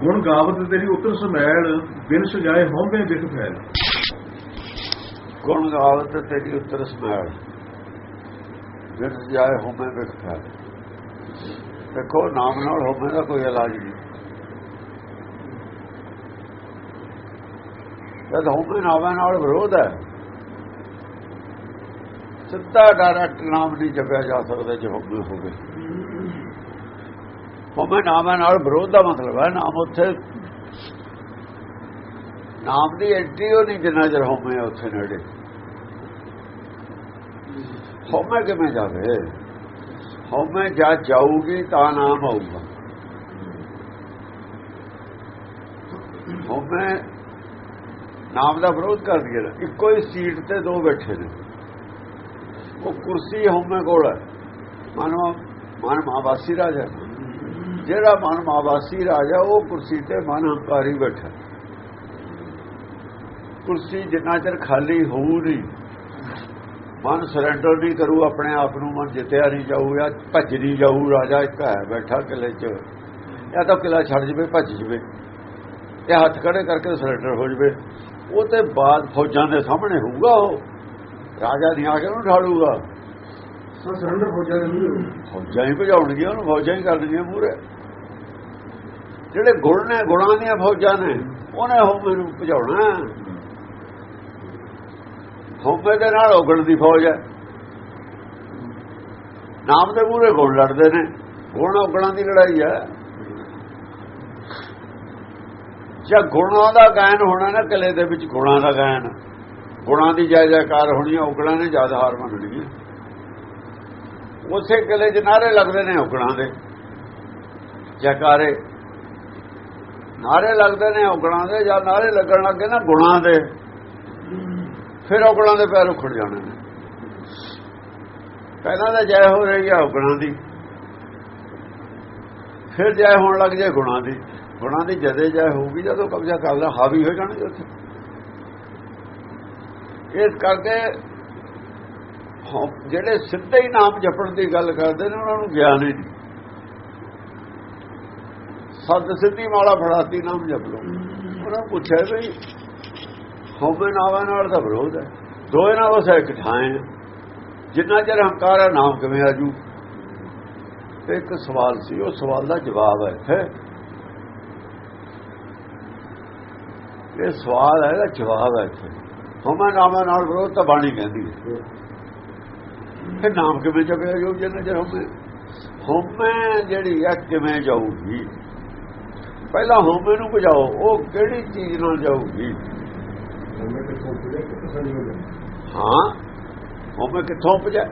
ਗੁਣ ਗਾਵਤ ਤੇਰੀ ਉਤਰ ਸਮੈਲ, ਬਿਨ ਸਜਾਏ ਹਉਮੈ ਵਿਖ ਫੈਲ। ਗੁਣ ਗਾਵਤ ਤੇਰੀ ਉੱਤਰ ਸਮੈਲ ਵਿਰ ਜਾਏ ਹੋਮੇ ਵਿਖਾ ਦੇਖੋ, ਨਾਮ ਨਾਲ ਹੋਮੇ ਦਾ ਕੋਈ ਇਲਾਜ ਨਹੀਂ। ਜਦ ਹੋਮੇ ਨਾਮਾਂ ਨਾਲ ਵਿਰੋਧ ਹੈ, ਸਿੱਧਾ ਡਾਇਰੈਕਟ ਨਾਮ ਨਹੀਂ ਜਪਿਆ ਜਾ ਸਕਦਾ ਜੇ ਹੋਵੇ ਹੋਵੇ। ਹੋਮੇ ਨਾਮਾਂ ਨਾਲ ਵਿਰੋਧ ਦਾ ਮਤਲਬ ਹੈ, ਨਾਮ ਉੱਥੇ ਨਾਮ ਦੀ ਐਂਟਰੀ ਉਹ ਨਹੀਂ ਜਿੰਨਾ ਚਿਰ ਹੋਮੇ ਉੱਥੇ ਨੇੜੇ। ਹਉਮੈ ਕਿਵੇਂ ਜਾਵੇ? ਹਉਮੈ ਜਾ ਜਾਊਗੀ ਤਾਂ ਨਾਮ ਆਊਗਾ। ਹਉਮੈ ਨਾਮ ਦਾ ਵਿਰੋਧ ਕਰ ਦਿਆ ਇੱਕੋ ਹੀ ਸੀਟ ਤੇ ਦੋ ਬੈਠੇ ਨੇ। ਉਹ ਕੁਰਸੀ ਹੋਮੇ ਕੋਲ ਹੈ। ਮਨੋ ਮਨ ਮਹਾਵਾਸੀ ਰਾਜਾ ਜਿਹੜਾ ਮਨ ਮਹਾਵਾਸੀ ਰਾਜਾ ਉਹ ਕੁਰਸੀ ਤੇ ਮਨ ਹੰਕਾਰੀ ਬੈਠਾ। ਕੁਰਸੀ ਜਿੰਨਾ ਚਿਰ ਖਾਲੀ ਹੋਊ ਨਹੀਂ ਮਨ ਸਰੈਂਡਰ ਨਹੀਂ ਕਰੂ ਆਪਣੇ ਆਪ ਨੂੰ ਮਨ ਜਿੱਤਿਆ ਨਹੀਂ ਜਾਊਗਾ ਭੱਜ ਨਹੀਂ ਜਾਊ ਰਾਜਾ ਇੱਕ ਹੈ ਬੈਠਾ ਕਿਲੇ 'ਚ। ਜਾਂ ਤਾਂ ਕਿਲਾ ਛੱਡ ਜਵੇ ਭੱਜ ਜਵੇ। ਇਹ ਹੱਥ ਖੜੇ ਕਰਕੇ ਸਰੈਂਡਰ ਹੋ ਜਵੇ। ਉਹ ਤੇ ਬਾਅਦ ਫੌਜਾਂ ਦੇ ਸਾਹਮਣੇ ਹੋਊਗਾ ਉਹ। ਰਾਜਾ ਨਹੀਂ ਆ ਕੇ ਉਹਨੂੰ ਢਾਲੂਗਾ ਸੋ ਸਰੰਦਰ ਹੋ ਜਾਏ ਫੌਜਾਂ ਹੀ ਭਜਾਉਣਗੀਆਂ ਉਹਨੂੰ ਫੌਜਾਂ ਹੀ ਕਰਨਗੀਆਂ ਮੂਰੇ ਜਿਹੜੇ ਗੁਣ ਨੇ, ਗੁਣਾਂ ਦੀਆਂ ਫੌਜਾਂ ਨੇ, ਉਹਨੇ ਹੋਮੇ ਨੂੰ ਭਜਾਉਣਾ ਹੋਮੇ ਦੇ ਨਾਲ ਉਗਣ ਦੀ ਫੌਜ ਹੈ। ਨਾਮ ਦੇ ਪੂਰੇ ਗੁਣ ਲੜਦੇ ਨੇ, ਗੁਣ ਉਗਣਾਂ ਦੀ ਲੜਾਈ ਹੈ। ਜੇ ਗੁਣਾਂ ਦਾ ਗਾਇਨ ਹੋਣਾ ਨਾ, ਕਿਲੇ ਦੇ ਵਿੱਚ ਗੁਣਾਂ ਦਾ ਗਾਇਨ। ਗੁਣਾਂ ਦੀ ਜੈ ਜੈਕਾਰ ਹੋਣੀ ਹੈ ਉਗਣਾਂ ਨੇ ਜ਼ਿਆਦਾ ਹਾਰ ਮੰਨਣੀ ਹੈ। ਉਸੇ ਕਿਲੇ 'ਚ ਨਾਰੇ ਲੱਗਦੇ ਨੇ ਉਗਣਾਂ ਦੇ। ਜੈਕਾਰੇ ਨਾਰੇ ਲੱਗਦੇ ਨੇ ਉਗਣਾਂ ਦੇ, ਜਾਂ ਨਾਰੇ ਲੱਗਣ ਲੱਗੇ ਨਾ ਗੁਣਾਂ ਦੇ, ਫਿਰ ਉਗਣਾਂ ਦੇ ਪੈਰ ਉਖੜ ਜਾਣੇ ਨੇ। ਪਹਿਲਾਂ ਤਾਂ ਜੈ ਹੋ ਰਹੀ ਹੈ ਉਗਣਾਂ ਦੀ। ਫਿਰ ਜੈ ਹੋਣ ਲੱਗ ਜਾਏ ਗੁਣਾਂ ਦੀ। ਗੁਣਾਂ ਦੀ ਜਦੇ ਜੈ ਹੋਊਗੀ, ਜਦੋਂ ਕਬਜ਼ਾ ਕਰ ਹਾਵੀ ਹੋ ਜਾਣਗੇ ਉੱਥੇ। ਇਸ ਕਰਕੇ ਜਿਹੜੇ ਸਿੱਧੇ ਹੀ ਨਾਮ ਜਪਣ ਦੀ ਗੱਲ ਕਰਦੇ ਨੇ, ਉਹਨਾਂ ਨੂੰ ਗਿਆਨ ਹੀ ਨਹੀਂ। ਸੱਤ ਸਿੱਧੀ ਮਾਲਾ ਫੜਾਤੀ, ਨਾਮ ਜਪ ਲੋ ਉਹਨਾਂ ਪੁੱਛਿਆ ਵੀ ਹੋਵੇ ਨਾਵਾਂ ਨਾਲ ਤਾਂ ਵਿਰੋਧ ਹੈ। ਦੋਏ ਨਾਲ ਉਸ ਇੱਕ ਠਾਏ ਹੈ। ਜਿੰਨਾ ਚਿਰ ਹੰਕਾਰ ਹੈ, ਨਾਮ ਕਿਵੇਂ ਆਜੂ ਤੇ ਇੱਕ ਸਵਾਲ ਸੀ, ਉਹ ਸਵਾਲ ਦਾ ਜਵਾਬ ਹੈ ਇੱਥੇ। ਇਹ ਸਵਾਲ ਹੈ ਦਾ ਜਵਾਬ ਹੈ ਇੱਥੇ। ਹੋਵੇ ਨਾਵਾਂ ਨਾਲ ਵਿਰੋਧ ਤਾਂ ਬਾਣੀ ਕਹਿੰਦੀ ਹੈ। ਫਿਰ ਨਾਮ ਕਿਵੇਂ ਜਪਿਆ ਜਾਊ, ਜਿੰਨਾ ਚਿਰ ਹੋਵੇ ਹੋਮੇ ਜਿਹੜੀ ਹੈ, ਕਿਵੇਂ ਜਾਊਗੀ? ਪਹਿਲਾਂ ਹੋਮੇ ਨੂੰ ਬੁਝਾਓ ਉਹ ਕਿਹੜੀ ਚੀਜ਼ ਨਾਲ ਜਾਊਗੀ? ਹਾਂ ਹੋਮੇ ਕਿੱਥੋਂ ਪਜਾ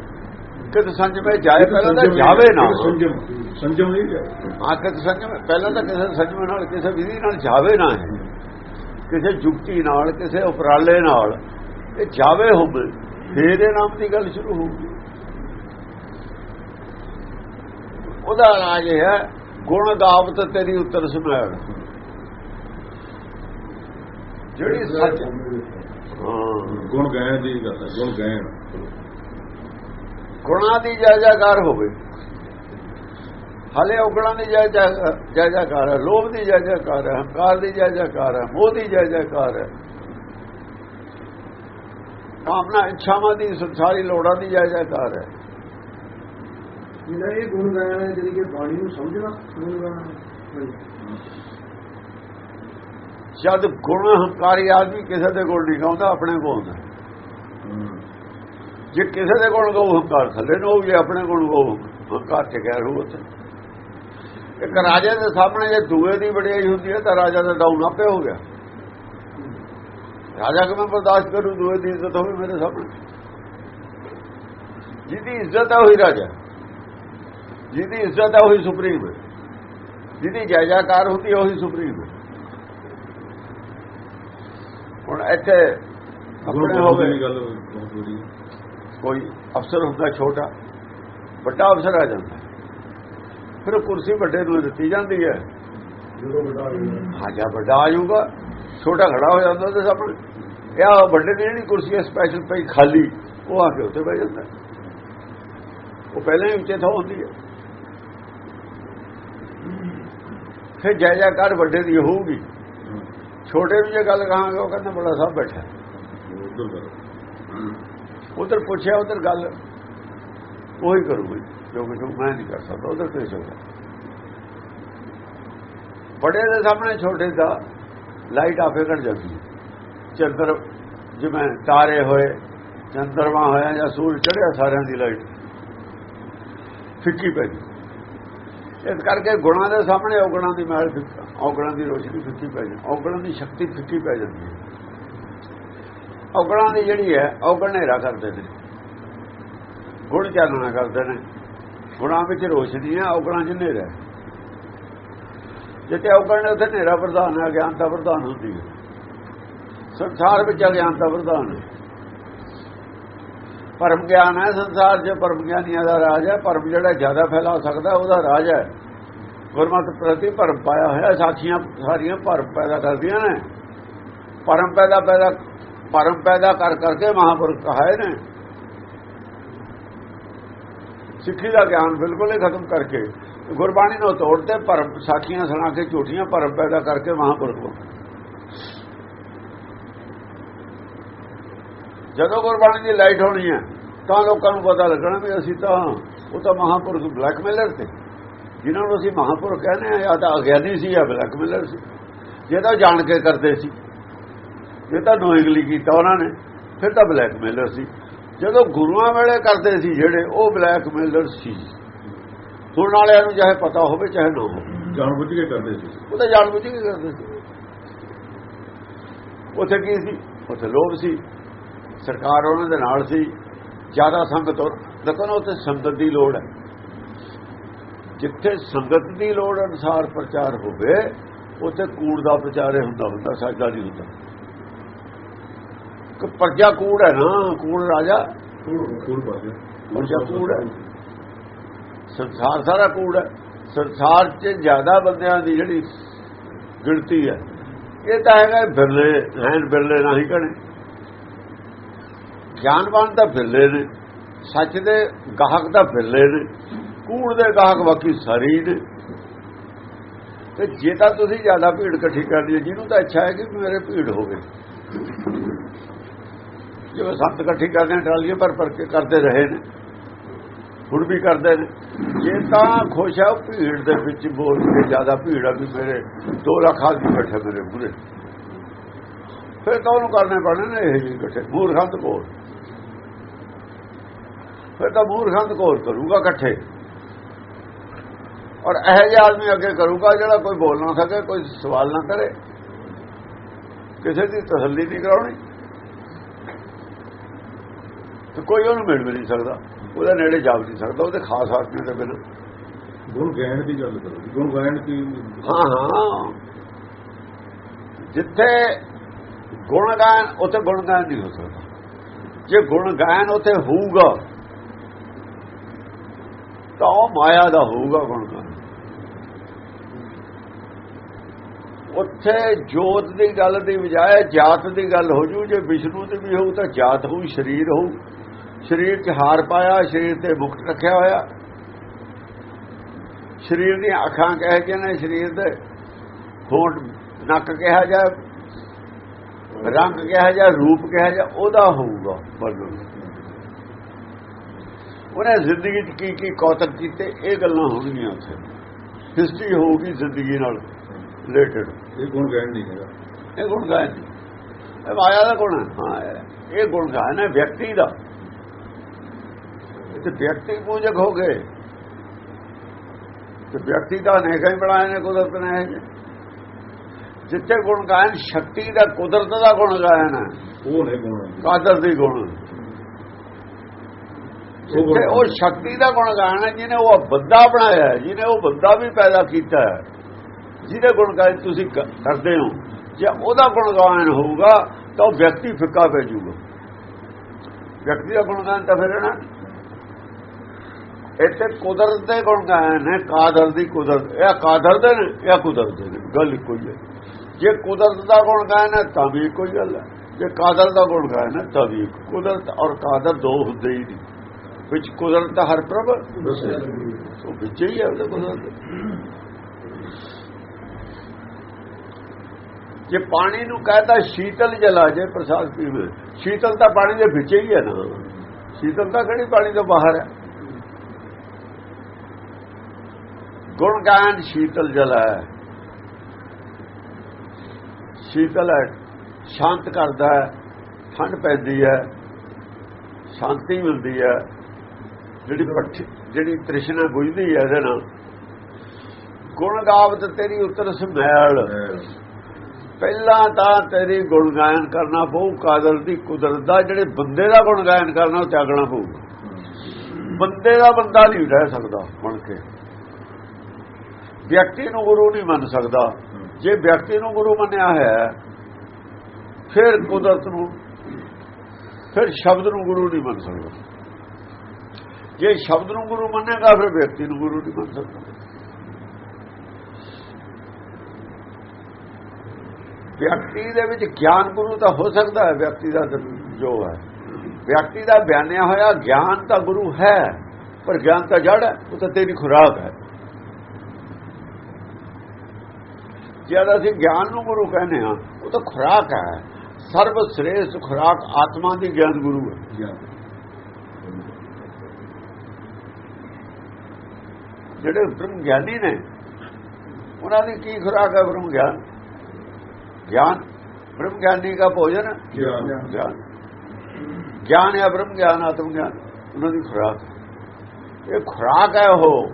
ਕਿਤ ਸੰਜਮੇ ਜਾਏ ਪਹਿਲਾਂ ਤਾਂ ਜਾਵੇ ਨਾ ਸੰਜਮ ਸੰਜਮ ਨਹੀਂ ਜਾਏ। ਹਾਂ ਕਿਤ ਸੰਜਮ ਪਹਿਲਾਂ ਤਾਂ ਕਿਸੇ ਸੰਜਮ ਨਾਲ ਕਿਸੇ ਵਿਧੀ ਨਾਲ ਜਾਵੇ ਨਾ ਹੈ ਕਿਸੇ ਜੁਗਤੀ ਨਾਲ ਕਿਸੇ ਉਪਰਾਲੇ ਨਾਲ ਇਹ ਜਾਵੇ ਹੋਵੇ ਫੇਰ ਇਹ ਨਾਮ ਦੀ ਗੱਲ ਸ਼ੁਰੂ ਹੋਊਗੀ। ਉਹਦਾ ਰਾਜ ਹੈ ਗੁਣ ਗਾਵਤ ਤੇਰੀ ਉੱਤਰ ਸਮੈਲ ਜਿਹੜੀ ਸੱਚ ਗੁਣ ਗਾਇਨ ਦੀ ਗੱਲ ਹੈ ਗੁਣ ਗਾਇਨ ਗੁਣਾਂ ਦੀ ਜੈ ਜੈਕਾਰ ਹੋਵੇ। ਹਲੇ ਔਗਣਾਂ ਦੀ ਜੈ ਜੈ ਜੈਕਾਰ ਹੈ ਲੋਭ ਦੀ ਜੈ ਜੈਕਾਰ ਹੈ ਹੰਕਾਰ ਦੀ ਜੈ ਜੈਕਾਰ ਹੈ ਮੋਹ ਦੀ ਜੈ ਜੈਕਾਰ ਹੈ। ਕਾਮਨਾ ਇੱਛਾਵਾਂ ਦੀ ਸੰਸਾਰੀ ਲੋੜਾਂ ਦੀ ਜੈ ਜੈਕਾਰ ਹੈ। ਜਿਹੜਾ ਇਹ ਗੁਣ ਗਾਇਨ ਹੈ ਜਿਹੜੀ ਕਿ ਬਾਣੀ ਨੂੰ ਸਮਝਣਾ ਗੁਣ ਗਾਇਨ ਜਦ ਗੁਣ ਹੰਕਾਰੀ ਆਦਮੀ ਕਿਸੇ ਦੇ ਕੋਲ ਨਹੀਂ ਗਾਉਂਦਾ ਆਪਣੇ ਕੋਲ ਹੁੰਦਾ ਜੇ ਕਿਸੇ ਦੇ ਕੋਲ ਗਾਉ ਹੰਕਾਰ ਥੱਲੇ ਨੂੰ ਜੇ ਆਪਣੇ ਕੋਲ ਗਾਉ ਹੰਕਾਰ ਚ ਗੈਰ ਹੋ ਉੱਥੇ। ਇੱਕ ਰਾਜੇ ਦੇ ਸਾਹਮਣੇ ਜੇ ਦੂਏ ਦੀ ਵਡਿਆਈ ਹੁੰਦੀ ਹੈ ਤਾਂ ਰਾਜਾ ਦਾ ਡਾਊਨ ਆਪੇ ਹੋ ਗਿਆ। ਰਾਜਾ ਕਿਵੇਂ ਬਰਦਾਸ਼ਤ ਕਰੂ ਦੂਏ ਦੀ ਇੱਜ਼ਤ ਹੋਵੇ ਮੇਰੇ ਸਾਹਮਣੇ। ਜਿਹਦੀ ਇੱਜ਼ਤ ਹੈ ਉਹੀ ਰਾਜਾ। ਜਿਹਦੀ ਇੱਜ਼ਤ ਹੈ ਉਹੀ ਸੁਪਰੀਮ। ਹੈ ਜਿਹਦੀ ਜਾਇਜ਼ਾਕਾਰ ਹੁੰਦੀ ਹੈ ਉਹੀ ਸੁਪਰੀਮ। ਹੈ ਹੁਣ ਇੱਥੇ ਆਪਣੇ ਹੋਵੇ ਕੋਈ ਅਫਸਰ ਹੁੰਦਾ ਛੋਟਾ ਵੱਡਾ ਅਫਸਰ ਆ ਜਾਂਦਾ। ਫਿਰ ਕੁਰਸੀ ਵੱਡੇ ਨੂੰ ਦਿੱਤੀ ਜਾਂਦੀ ਹੈ। ਹਾਂ ਜਾਂ ਵੱਡਾ ਆ ਜਾਊਗਾ ਛੋਟਾ ਖੜਾ ਹੋ ਜਾਂਦਾ ਤੇ ਸਾਹਮਣੇ ਇਹ ਆ ਵੱਡੇ ਦੀ ਜਿਹੜੀ ਕੁਰਸੀ ਹੈ ਸਪੈਸ਼ਲ ਪਈ ਖਾਲੀ ਉਹ ਆ ਕੇ ਉੱਤੇ ਬਹਿ ਜਾਂਦਾ। ਉਹ ਪਹਿਲਾਂ ਹੀ ਉੱਚੇ ਥਾਂ ਹੁੰਦੀ ਹੈ। ਫਿਰ ਜੈ ਜੈਕਾਰ ਵੱਡੇ ਦੀ ਹੋਊਗੀ। ਛੋਟੇ ਨੂੰ ਜੇ ਗੱਲ ਕਹਾਂਗੇ, ਉਹ ਕਹਿੰਦਾ ਬੜਾ ਸਭ ਬੈਠਾ। ਉਧਰ ਪੁੱਛਿਆ, ਉਧਰ ਗੱਲ। ਉਹੀ ਕਰੂਗੀ, ਜੋ ਕੁਝ ਮੈਂ ਨਹੀਂ ਕਰ ਸਕਦਾ, ਉਧਰ ਪੇਸ਼ ਹੋਗਾ ਬੜੇ ਦੇ ਸਾਹਮਣੇ ਛੋਟੇ ਦਾ ਲਾਈਟ ਆਪੇ ਘਟ ਜਾਂਦੀ ਹੈ। ਚੰਦਰ, ਜਿਵੇਂ ਤਾਰੇ ਹੋਏ, ਚੰਦਰਮਾ ਹੋਇਆ ਜਾਂ ਸੂਰਜ ਚੜਿਆ ਸਾਰਿਆਂ ਦੀ ਲਾਈਟ। ਫਿੱਕੀ ਪੈ ਗਈ ਇਸ ਕਰਕੇ ਗੁਣਾਂ ਦੇ ਸਾਹਮਣੇ ਔਗਣਾਂ ਦੀ ਮਹਿਲ ਫਿੱਕਾ ਔਗਣਾਂ ਦੀ ਰੋਸ਼ਨੀ ਫਿੱਕੀ ਪੈ ਜਾਂਦੀ ਔਗਣਾਂ ਦੀ ਸ਼ਕਤੀ ਫਿੱਕੀ ਪੈ ਜਾਂਦੀ ਹੈ। ਔਗਣਾਂ ਦੀ ਜਿਹੜੀ ਹੈ, ਔਗਣ ਹਨੇਰਾ ਕਰਦੇ ਨੇ। ਗੁਣ ਚਾਨਣਾ ਕਰਦੇ ਨੇ। ਗੁਣਾਂ ਵਿੱਚ ਰੋਸ਼ਨੀ ਹੈ, ਔਗਣਾਂ 'ਚ ਹਨੇਰਾ ਹੈ। ਜਿੱਥੇ ਔਗਣ ਨੇ, ਉੱਥੇ ਹਨੇਰਾ ਪ੍ਰਧਾਨ ਹੈ ਗਿਆਨਤਾ ਪ੍ਰਧਾਨ ਹੁੰਦੀ ਹੈ। ਸੰਸਾਰ ਵਿੱਚ ਅਗਿਆਨਤਾ ਪ੍ਰਧਾਨ ਹੈ। ਪਰਮ ਗਿਆਨ ਹੈ ਸੰਸਾਰ 'ਚ, ਪਰਮ ਗਿਆਨੀਆਂ ਦਾ ਰਾਜ ਹੈ। ਪਰਮ ਜਿਹੜਾ ਜ਼ਿਆਦਾ ਫੈਲਾ ਸਕਦਾ, ਉਹਦਾ ਰਾਜ ਹੈ। ਗੁਰਮਤਿ ਪ੍ਰਤੀ ਭਰਮ ਪਾਇਆ ਹੋਇਆ ਸਾਖੀਆਂ ਸਾਰੀਆਂ ਭਰਮ ਪੈਦਾ ਕਰਦੀਆਂ ਨੇ। ਪਰਮ ਪੈਦਾ ਪੈਦਾ ਪਰਮ ਪੈਦਾ ਕਰ ਕਰਕੇ ਮਹਾਪੁਰਖ ਕਹਾਏ ਨੇ। ਸਿੱਖੀ ਦਾ ਗਿਆਨ ਬਿਲਕੁਲ ਹੀ ਖਤਮ ਕਰਕੇ ਗੁਰਬਾਣੀ ਨੂੰ ਤੋੜਦੇ ਭਰਮ ਸਾਖੀਆਂ ਸੁਣਾ ਕੇ ਝੂਠੀਆਂ ਭਰਮ ਪੈਦਾ ਕਰਕੇ ਮਹਾਪੁਰਖ ਜਦੋਂ ਗੁਰਬਾਣੀ ਦੀ ਲਾਈਟ ਹੋਣੀ ਹੈ ਤਾਂ ਲੋਕਾਂ ਨੂੰ ਪਤਾ ਲੱਗਣਾ ਵੀ ਅਸੀਂ ਤਾਂ ਉਹ ਤਾਂ ਮਹਾਪੁਰਖ ਬਲੈਕਮੇਲਰ ਤੇ। ਜਿਨ੍ਹਾਂ ਨੂੰ ਅਸੀਂ ਮਹਾਪੁਰਖ ਕਹਿੰਦੇ ਆ ਜਾਂ ਤਾਂ ਅਗਿਆਨੀ ਸੀ ਜਾਂ ਬਲੈਕਮੇਲਰ ਸੀ। ਜੇ ਤਾਂ ਜਾਣ ਕੇ ਕਰਦੇ ਸੀ। ਜੇ ਤਾਂ ਨੋਇੰਗਲੀ ਕੀਤਾ ਉਹਨਾਂ ਨੇ ਫਿਰ ਤਾਂ ਬਲੈਕਮੇਲਰ ਸੀ। ਜਦੋਂ ਗੁਰੂਆਂ ਵੇਲੇ ਕਰਦੇ ਸੀ ਜਿਹੜੇ ਉਹ ਬਲੈਕਮੇਲਰ ਸੀ। ਸੁਣਨ ਵਾਲਿਆਂ ਨੂੰ ਚਾਹੇ ਪਤਾ ਹੋਵੇ ਚਾਹੇ ਨਾ ਹੋਵੇ। ਜਾਣ ਬੁੱਝ ਕੇ ਕਰਦੇ ਸੀ। ਉਹ ਤਾਂ ਜਾਣ ਬੁੱਝ ਕੇ ਕਰਦੇ ਸੀ। ਉੱਥੇ ਕੀ ਸੀ? ਉੱਥੇ ਲੋਭ ਸੀ। ਸਰਕਾਰ ਉਹਨਾਂ ਦੇ ਨਾਲ ਸੀ ਜ਼ਿਆਦਾ ਸੰਗਤ ਦੇਖੋ ਨਾ ਉੱਥੇ ਸੰਗਤ ਦੀ ਲੋੜ ਹੈ। ਜਿੱਥੇ ਸੰਗਤ ਦੀ ਲੋੜ ਅਨੁਸਾਰ ਪ੍ਰਚਾਰ ਹੋਵੇ ਉੱਥੇ ਕੂੜ ਦਾ ਪ੍ਰਚਾਰ ਹੀ ਹੁੰਦਾ ਹੁੰਦਾ ਸਾਡਾ ਨਹੀਂ ਹੁੰਦਾ। ਕਿ ਪ੍ਰਜਾ ਕੂੜ ਹੈ ਨਾ ਕੂੜ ਰਾਜਾ। ਫੂਲ ਪਾ ਕੇ ਪ੍ਰਜਾ ਕੂੜ ਹੈ। ਸੰਸਾਰ ਸਾਰਾ ਕੂੜ ਹੈ। ਸੰਸਾਰ 'ਚ ਜ਼ਿਆਦਾ ਬੰਦਿਆਂ ਦੀ ਜਿਹੜੀ ਗਿਣਤੀ ਹੈ ਇਹ ਤਾਂ ਹੈਗਾ ਬਿਰਲੇ ਹੈਨ ਬਿਰਲੇ ਨਹੀਂ ਕਹਣੇ ਗਿਆਨਵਾਨ ਤਾਂ ਫਿਰਲੇ ਨੇ, ਸੱਚ ਦੇ ਗਾਹਕ ਤਾਂ ਫਿਰਲੇ ਨੇ, ਕੂੜ ਦੇ ਗਾਹਕ ਬਾਕੀ ਸਾਰੀ ਨੇ। ਤੇ ਜੇ ਤਾਂ ਤੁਸੀਂ ਜ਼ਿਆਦਾ ਭੀੜ ਇਕੱਠੀ ਕਰਨੀ ਹੈ ਜਿਹਨੂੰ ਤਾਂ ਇੱਛਾ ਹੈ ਕਿ ਮੇਰੇ ਭੀੜ ਹੋਵੇ। ਜਿਵੇਂ ਸੰਤ ਇਕੱਠੀ ਕਰਦੇ ਨੇ, ਟਰਾਲੀਆਂ ਭਰ ਭਰ ਕੇ ਕਰਦੇ ਰਹੇ ਨੇ, ਹੁਣ ਵੀ ਕਰਦੇ ਨੇ। ਜੇ ਤਾਂ ਖੁਸ਼ ਹੈ ਉਹ ਭੀੜ ਦੇ ਵਿੱਚ ਬੋਲ ਕੇ ਜ਼ਿਆਦਾ ਭੀੜ ਆ ਵੀ ਮੇਰੇ 2 ਲੱਖ ਆਦਮੀ ਬੈਠੇ ਮੇਰੇ ਪੂਰੇ ਫਿਰ ਤਾਂ ਉਹਨੂੰ ਕਰਨੇ ਪੈਣੇ ਨੇ ਇਹ ਜਿਹੇ ਇਕੱਠੇ ਮੂਰਖੰਤ ਬੋਲ ਫਿਰ ਤਾਂ ਮੂਰਖੰਤ ਕੋਲ ਕਰੂਗਾ ਇਕੱਠੇ। ਔਰ ਇਹ ਜਿਹਾ ਆਦਮੀ ਅੱਗੇ ਕਰੂਗਾ ਜਿਹੜਾ ਕੋਈ ਬੋਲ ਨਾ ਸਕੇ ਕੋਈ ਸਵਾਲ ਨਾ ਕਰੇ। ਕਿਸੇ ਦੀ ਤਸੱਲੀ ਨਹੀਂ ਕਰਾਉਣੀ। ਤੇ ਕੋਈ ਉਹਨੂੰ ਮਿਲ ਵੀ ਨਹੀਂ ਸਕਦਾ। ਉਹਦੇ ਨੇੜੇ ਜਾ ਨਹੀਂ ਸਕਦਾ। ਉਹਦੇ ਖਾਸ ਆਦਮੀ ਦੇ ਬਿਨਾਂ। ਗੁਣ ਗਾਇਨ ਦੀ ਗੱਲ ਕਰੋ। ਗੁਣ ਗਾਇਨ ਕੀ ਹਾਂ ਹਾਂ। ਜਿੱਥੇ ਗੁਣ ਗਾਇਨ ਉੱਥੇ ਗੁਣ ਗਾਇਨ ਨਹੀਂ ਹੋ ਸਕਦਾ। ਜੇ ਗੁਣ ਗਾਇਨ ਉੱਥੇ ਹੋਊਗਾ ਤਾਂ ਉਹ ਮਾਇਆ ਦਾ ਹੋਊਗਾ ਗੁਣ ਉੱਥੇ ਜੋਤ ਦੀ ਗੱਲ ਦੀ ਬਜਾਏ ਜਾਤ ਦੀ ਗੱਲ ਹੋ ਜੂ, ਜੇ ਵਿਸ਼ਨੂੰ ਦੀ ਵੀ ਹੋਊ ਤਾਂ ਜਾਤ ਹੋਊ, ਸਰੀਰ ਹੋਊ। ਸਰੀਰ 'ਚ ਹਾਰ ਪਾਇਆ, ਸਰੀਰ ਤੇ ਮੁਕਤ ਰੱਖਿਆ ਹੋਇਆ। ਸਰੀਰ ਦੀਆਂ ਅੱਖਾਂ ਕਹਿ ਕੇ ਨੇ ਸਰੀਰ ਦੇ। ਹੋਂਠ ਨੱਕ ਕਿਹਾ ਜਾ ਰੰਗ ਕਿਹਾ ਜਾ ਰੂਪ ਕਿਹਾ ਜਾ ਉਹਦਾ ਹੋਊਗਾ ਵਰਣਨ। ਉਹਨੇ ਜ਼ਿੰਦਗੀ 'ਚ ਕੀ ਕੀ ਕੌਤਕ ਕੀਤੇ ਇਹ ਗੱਲਾਂ ਹੋਣਗੀਆਂ ਉੱਥੇ। ਹਿਸਟਰੀ ਹੋਊਗੀ ਜ਼ਿੰਦਗੀ ਨਾਲ ਰਿਲੇਟਡ ਇਹ ਗੁਣ ਗਾਇਨ ਨਹੀਂ ਹੈਗਾ। ਇਹ ਗੁਣ ਗਾਇਨ। ਇਹ ਮਾਇਆ ਦਾ ਗੁਣ ਹੈ। ਇਹ- ਗੁਣ ਗਾਇਨ ਹੈ ਵਿਅਕਤੀ ਦਾ। ਇਹ ਤੇ ਵਿਅਕਤੀ ਪੂਜਕ ਹੋ ਗਏ। ਤੇ ਵਿਅਕਤੀ ਦਾ ਅਨੇਕਾਂ ਹੀ ਬਣਾਏ ਨੇ ਕੁਦਰਤ ਨੇ। ਜਿੱਥੇ ਗੁਣ ਗਾਇਨ ਸ਼ਕਤੀ ਦਾ ਕੁਦਰਤ ਦਾ ਗੁਣ ਗਾਇਨ ਹੈ। ਉਹ ਨੇ ਗੁਣ। ਕਾਦਰ ਦੀ ਗੁਣ। ਜਿੱਥੇ ਉਹ ਸ਼ਕਤੀ ਦਾ ਗੁਣ ਹੈ ਜਿਹਨੇ ਉਹ ਬੰਦਾ ਬਣਾਇਆ ਜਿਹਨੇ ਉਹ ਬੰਦਾ ਵੀ ਪੈਦਾ ਕੀਤਾ ਹੈ ਜਿਹਦੇ ਗੁਣ ਗਾਇਨ ਤੁਸੀਂ ਕਰਦੇ ਹੋ ਜੇ ਉਹਦਾ ਗੁਣ ਗਾਇਨ ਹੋਊਗਾ ਤਾਂ ਉਹ ਵਿਅਕਤੀ ਫਿੱਕਾ ਪੈ ਜਾਊਗਾ। ਵਿਅਕਤੀ ਦਾ ਗੁਣ ਗਾਇਨ ਤਾਂ ਫਿਰ ਹੈ ਨਾ। ਇੱਥੇ ਕੁਦਰਤ ਦੇ ਗੁਣ ਗਾਇਨ ਹੈ ਕਾਦਰ ਦੀ ਕੁਦਰਤ ਇਹ ਕਾਦਰ ਦੇ ਨੇ ਇਹ ਕੁਦਰਤ ਦੇ ਨੇ ਗੱਲ ਇੱਕੋ ਹੀ ਜੇ ਕੁਦਰਤ ਦਾ ਗੁਣ ਗਾਇਨ ਹੈ ਤਾਂ ਵੀ ਕੋਈ ਗੱਲ ਹੈ। ਜੇ ਕਾਦਰ ਦਾ ਗੁਣ ਗਾਇਨ ਹੈ ਤਾਂ ਵੀ। ਕੁਦਰਤ ਔਰ ਕਾਦਰ ਦੋ ਹੁੰਦੇ ਹੀ ਨਹੀਂ। ਵਿੱਚ ਕੁਦਰਤ ਹਰ ਪ੍ਰਭ ਉਹ ਵਿੱਚ ਹੀ ਹੈ ਉਹਦੇ ਕੁਦਰਤ। ਜੇ ਪਾਣੀ ਨੂੰ ਕਹਤਾ ਸ਼ੀਤਲ ਜਲਾ ਜੇ ਪ੍ਰਸਾਦ ਪੀਵੇ ਸ਼ੀਤਲ ਤਾਂ ਪਾਣੀ ਦੇ ਵਿੱਚ ਹੀ ਹੈ ਨਾ। ਸ਼ੀਤਲ ਤਾਂ ਕਿਹੜੀ ਪਾਣੀ ਤੋਂ ਬਾਹਰ ਹੈ ਗੁਣ ਗਾਇਨ ਸ਼ੀਤਲ ਜਲ ਹੈ। ਸ਼ੀਤਲ ਹੈ ਸ਼ਾਂਤ ਕਰਦਾ ਹੈ ਠੰਡ ਪੈਂਦੀ ਹੈ ਸ਼ਾਂਤੀ ਮਿਲਦੀ ਹੈ। ਜਿਹੜੀ ਪੱਠੀ, ਜਿਹੜੀ ਤ੍ਰਿਸ਼ਨਾ ਬੁਝਦੀ ਹੈ ਇਹਦੇ ਨਾਲ, ਗੁਣ ਗਾਵਤ ਤੇਰੀ ਉਤਰ ਸਮੈਲ। ਪਹਿਲਾਂ ਤਾਂ ਤੇਰੀ ਗੁਣ ਗਾਇਨ ਕਰਨਾ ਪਊ, ਕਾਦਰ ਦੀ ਕੁਦਰਤ ਦਾ, ਜਿਹੜੇ ਬੰਦੇ ਦਾ ਗੁਣ ਗਾਇਨ ਕਰਨਾ, ਉਹ ਤਿਆਗਣਾ ਪਊ। ਬੰਦੇ ਦਾ ਬੰਦਾ ਨਹੀਂ ਰਹਿ ਸਕਦਾ, ਬਣ ਕੇ। ਵਿਅਕਤੀ ਨੂੰ ਗੁਰੂ ਨਹੀਂ ਮੰਨ ਸਕਦਾ। ਜੇ ਵਿਅਕਤੀ ਨੂੰ ਗੁਰੂ ਮੰਨਿਆ ਹੈ, ਫਿਰ ਕੁਦਰਤ ਨੂੰ, ਫਿਰ ਸ਼ਬਦ ਨੂੰ ਗੁਰੂ ਨਹੀਂ ਮੰਨ ਸਕਦਾ। ਜੇ ਸ਼ਬਦ ਨੂੰ ਗੁਰੂ ਮੰਨੇਗਾ, ਫਿਰ ਵਿਅਕਤੀ ਨੂੰ ਗੁਰੂ ਨਹੀਂ ਮੰਨ ਸਕਦਾ। ਵਿਅਕਤੀ ਦੇ ਵਿੱਚ ਗਿਆਨ ਗੁਰੂ ਤਾਂ ਹੋ ਸਕਦਾ ਹੈ, ਵਿਅਕਤੀ ਦਾ ਜੋ ਹੈ। ਵਿਅਕਤੀ ਦਾ ਬਿਆਨਿਆ ਹੋਇਆ ਗਿਆਨ ਤਾਂ ਗੁਰੂ ਹੈ, ਪਰ ਗਿਆਨ ਤਾਂ ਜੜ ਹੈ, ਉਹ ਤਾਂ ਤੇਰੀ ਖੁਰਾਕ ਹੈ। ਜਦ ਅਸੀਂ ਗਿਆਨ ਨੂੰ ਗੁਰੂ ਕਹਿੰਦੇ ਹਾਂ, ਉਹ ਤਾਂ ਖੁਰਾਕ ਹੈ। ਸਰਬ ਸ੍ਰੇਸ਼ਟ ਖੁਰਾਕ ਆਤਮਾ ਦੀ ਗਿਆਨ ਗੁਰੂ ਹੈ। ਜਿਹੜੇ ਬ੍ਰਹਮ ਗਿਆਨੀ ਨੇ ਉਹਨਾਂ ਦੀ ਕੀ ਖੁਰਾਕ ਹੈ ਬ੍ਰਹਮ ਗਿਆਨ। ਗਿਆਨ ਬ੍ਰਹਮ ਗਿਆਨੀ ਦਾ ਭੋਜਨ ਗਿਆਨ। ਗਿਆਨ। ਹੈ ਬ੍ਰਹਮ ਗਿਆਨ ਆਤਮ ਗਿਆਨ ਉਹਨਾਂ ਦੀ ਖੁਰਾਕ। ਇਹ ਖੁਰਾਕ ਹੈ ਉਹ।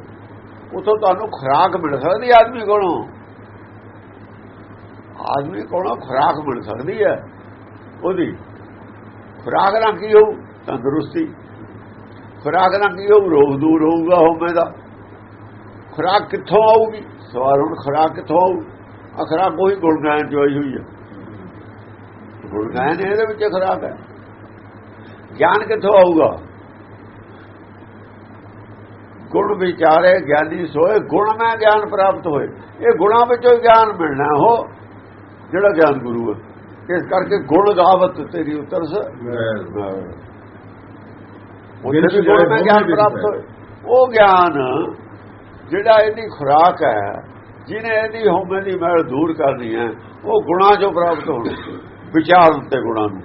ਉਥੋਂ ਤੁਹਾਨੂੰ ਖੁਰਾਕ ਮਿਲ ਸਕਦੀ ਆਦਮੀ ਕੋਲੋਂ। ਆਦਮੀ ਕੋਲੋਂ ਖੁਰਾਕ ਮਿਲ ਸਕਦੀ ਹੈ। ਉਹਦੀ ਖੁਰਾਕ ਨਾਲ ਕੀ ਹੋਊ? ਤੰਦਰੁਸਤੀ। ਖੁਰਾਕ ਨਾਲ ਕੀ ਹੋਊ? ਰੋਗ ਦੂਰ ਹੋਊਗਾ ਹੋਮੇ ਦਾ। ਖੁਰਾਕ ਕਿੱਥੋਂ ਆਊਗੀ? ਸਵਾਲ ਹੁਣ ਖੁਰਾਕ ਕਿੱਥੋਂ ਆਊ ਆ ਖੁਰਾਕ ਕੋਈ ਗੁਣਗਾਨ ਜੋਈ ਹੋਈ ਹੈ ਗੁਣਗਾਨ ਇਹਦੇ ਵਿੱਚ ਖੁਰਾਕ ਹੈ। ਗਿਆਨ ਕਿੱਥੋਂ ਆਊਗਾ? ਗੁਣ ਵਿਚਾਰੇ ਗਿਆਨੀ ਸੋਏ ਗੁਣ ਮੈਂ ਗਿਆਨ ਪ੍ਰਾਪਤ ਹੋਏ। ਇਹ ਗੁਣਾਂ ਵਿੱਚੋਂ ਗਿਆਨ ਮਿਲਣਾ ਹੋ ਜਿਹੜਾ ਗਿਆਨ ਗੁਰੂ ਹੈ। ਇਸ ਕਰਕੇ ਗੁਣ ਗਾਵਤ ਤੇਰੀ ਉਤਰ ਸ ਉਹਦੇ ਗੁਣ ਮੈਂ ਗਿਆਨ ਪ੍ਰਾਪਤ ਹੋਏ। ਉਹ ਗਿਆਨ ਜਿਹੜਾ ਇਹਦੀ ਖੁਰਾਕ ਹੈ ਜਿਹਨੇ ਇਹਦੀ ਹਉਮੈ ਦੀ ਮੈਲ ਦੂਰ ਕਰਨੀ ਹੈ ਉਹ ਗੁਣਾ ਜੋ ਪ੍ਰਾਪਤ ਹੋਣਾ ਵਿਚਾਰ ਉੱਤੇ ਗੁਣਾ ਨੂੰ।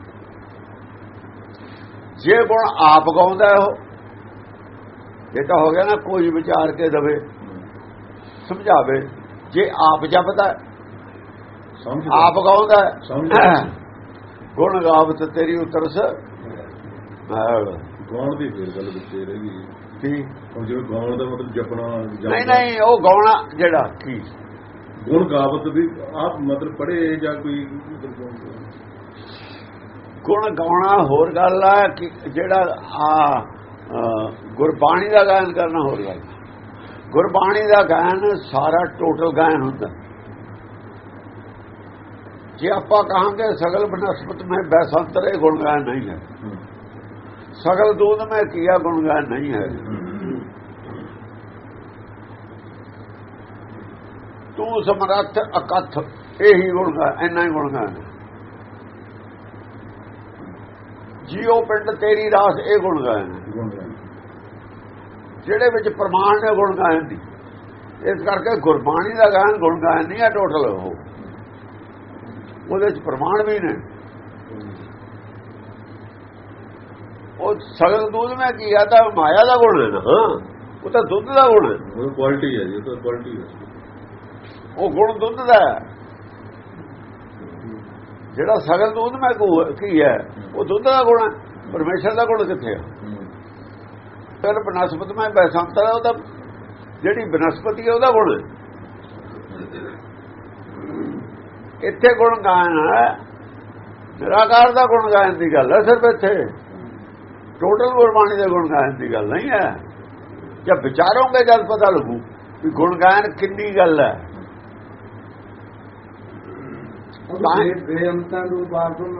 ਜੇ ਗੁਣ ਆਪ ਗਾਉਂਦਾ ਉਹ ਇਹ ਤਾਂ ਹੋ ਗਿਆ ਨਾ ਕੋਈ ਵਿਚਾਰ ਕੇ ਦਵੇ ਸਮਝਾਵੇ ਜੇ ਆਪ ਜਪਦਾ ਆਪ ਗਾਉਂਦਾ ਗੁਣ ਗਾਵਤ ਤੇਰੀ ਉਤਰਸ ਗਾਉਣ ਦੀ ਫੇਰ ਗੱਲ ਵਿੱਚ ਰਹੀ ਕੀ ਹੁਣ ਜਿਵੇਂ ਗਾਉਣ ਦਾ ਮਤਲਬ ਜਪਣਾ ਨਹੀਂ ਨਹੀਂ ਉਹ ਗਾਉਣਾ ਜਿਹੜਾ ਕੀ? ਗੁਣ ਗਾਵਤ ਵੀ ਆਪ ਮਤਲਬ ਪੜ੍ਹੇ ਜਾਂ ਕੋਈ ਗੁਣ ਗਾਉਣਾ ਹੋਰ ਗੱਲ ਆ ਕਿ ਜਿਹੜਾ ਆ ਗੁਰਬਾਣੀ ਦਾ ਗਾਇਨ ਕਰਨਾ ਹੋਰ ਗੱਲ ਗੁਰਬਾਣੀ ਦਾ ਗਾਇਨ ਸਾਰਾ ਟੋਟਲ ਗਾਇਨ ਹੁੰਦਾ। ਜੇ ਆਪਾਂ ਕਹਾਂਗੇ ਸਗਲ ਬਨਸਪਤ ਮੈਂ ਬੈਸੰਤਰੇ ਗੁਣ ਗਾਇਨ ਨਹੀਂ ਹੈ। ਸਗਲ ਦੂਧ ਮੈਂ ਕੀਆ ਗੁਣ ਗਾਇਨ ਨਹੀਂ ਹੈ। ਤੂੰ ਸਮਰੱਥ ਅਕਥ ਇਹੀ ਗੁਣ ਗਾਇਨ ਇੰਨਾ ਹੀ ਗੁਣ ਗਾਇਨ ਜੀਓ ਪਿੰਡ ਤੇਰੀ ਰਾਸ ਇਹ ਗੁਣ ਗਾਇਨ ਜਿਹੜੇ ਵਿੱਚ ਪ੍ਰਮਾਣ ਨੇ ਗੁਣ ਗਾਇਨ ਦੀ ਇਸ ਕਰਕੇ ਗੁਰਬਾਣੀ ਦਾ ਗਾਇਨ ਗੁਣ ਗਾਇਨ ਨਹੀਂ ਹੈ ਟੋਟਲ ਉਹ। ਉਹਦੇ ਚ ਪ੍ਰਮਾਣ ਵੀ ਨੇ। ਉਹ ਸਗਲ ਦੁੱਧ ਮੈਂ ਕੀ ਆ ਤਾਂ ਮਾਇਆ ਦਾ ਗੁਣ ਹੈ। ਨਾ ਉਹ ਤਾਂ ਦੁੱਧ ਦਾ ਗੁਣ ਹੈ ਉਹ ਕੁਆਲਿਟੀ ਹੈ ਜੀ ਉਹ ਤਾਂ ਕੁਆਲਿਟੀ ਹੈ। ਉਹ ਗੁਣ ਦੁੱਧ ਦਾ ਹੈ। ਜਿਹੜਾ ਸਗਲ ਦੁੱਧ ਮੈਂ ਕੀ ਹੈ ਉਹ ਦੁੱਧ ਦਾ ਗੁਣ ਹੈ। ਪਰਮੇਸ਼ਰ ਦਾ ਗੁਣ ਕਿੱਥੇ ਹੈ। ਫਿਰ ਬਨਸਪਤ ਮੈਂ ਬੈਸੰਤਰ ਉਹ ਤਾਂ ਜਿਹੜੀ ਬਨਸਪਤੀ ਹੈ ਉਹਦਾ ਗੁਣ ਇੱਥੇ ਗੁਣ ਗਾਇਨ ਹੈ। ਨਿਰਾਕਾਰ ਦਾ ਗੁਣ ਗਾਇਨ ਦੀ ਗੱਲ ਹੈ ਸਿਰਫ ਇੱਥੇ। ਟੋਟਲ ਗੁਰਬਾਣੀ ਦੇ ਗੁਣ ਗਾਇਨ ਦੀ ਗੱਲ ਨਹੀਂ ਹੈ। ਜਦ ਵਿਚਾਰੋਗੇ ਜਦ ਪਤਾ ਲੱਗੂ ਕਿ ਗੁਣ ਗਾਇਨ ਕਿੰਨੀ ਗੱਲ ਹੈ। ਬੇਅੰਤਾਂ ਨੂੰ ਬਾਪਨ